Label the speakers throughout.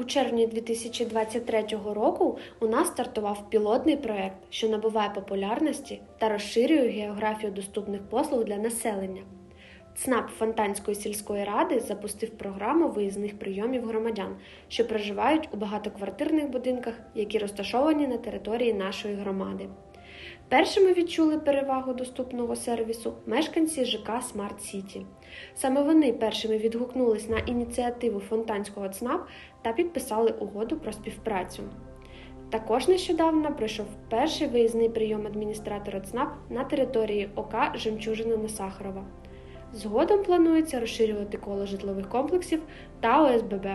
Speaker 1: У червні 2023 року у нас стартував пілотний проект, що набуває популярності та розширює географію доступних послуг для населення. ЦНАП Фонтанської сільської ради запустив програму виїзних прийомів громадян, що проживають у багатоквартирних будинках, які розташовані на території нашої громади. Першими відчули перевагу доступного сервісу мешканці ЖК Смарт Сіті. Саме вони першими відгукнулись на ініціативу фонтанського ЦНАП та підписали угоду про співпрацю. Також нещодавно пройшов перший виїзний прийом адміністратора ЦНАП на території ОК Жемчужина на Сахарова. Згодом планується розширювати коло житлових комплексів та ОСББ.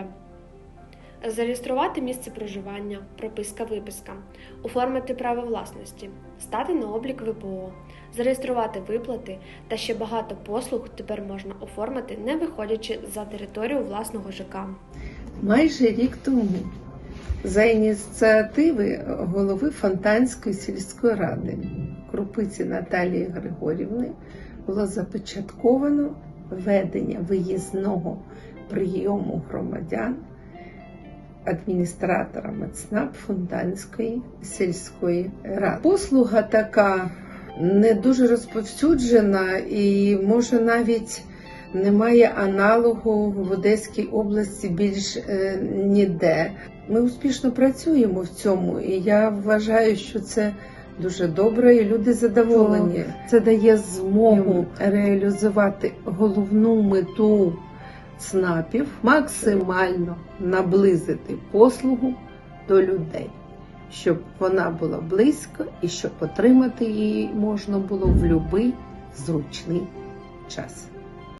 Speaker 1: Зареєструвати місце проживання, прописка виписка, оформити право власності, стати на облік ВПО, зареєструвати виплати та ще багато послуг тепер можна оформити, не виходячи за територію власного ЖК.
Speaker 2: Майже рік тому за ініціативи голови Фонтанської сільської ради Крупиці Наталії Григорівни було започатковано ведення виїзного прийому громадян адміністраторами ЦНАП Фонтанської сільської ради. Послуга така не дуже розповсюджена і може навіть немає аналогу в Одеській області більш е, ніде. Ми успішно працюємо в цьому, і я вважаю, що це дуже добре, і люди задоволені. Це дає змогу реалізувати головну мету ЦНАПів максимально наблизити послугу до людей, щоб вона була близько і щоб отримати її можна було в будь-який зручний час.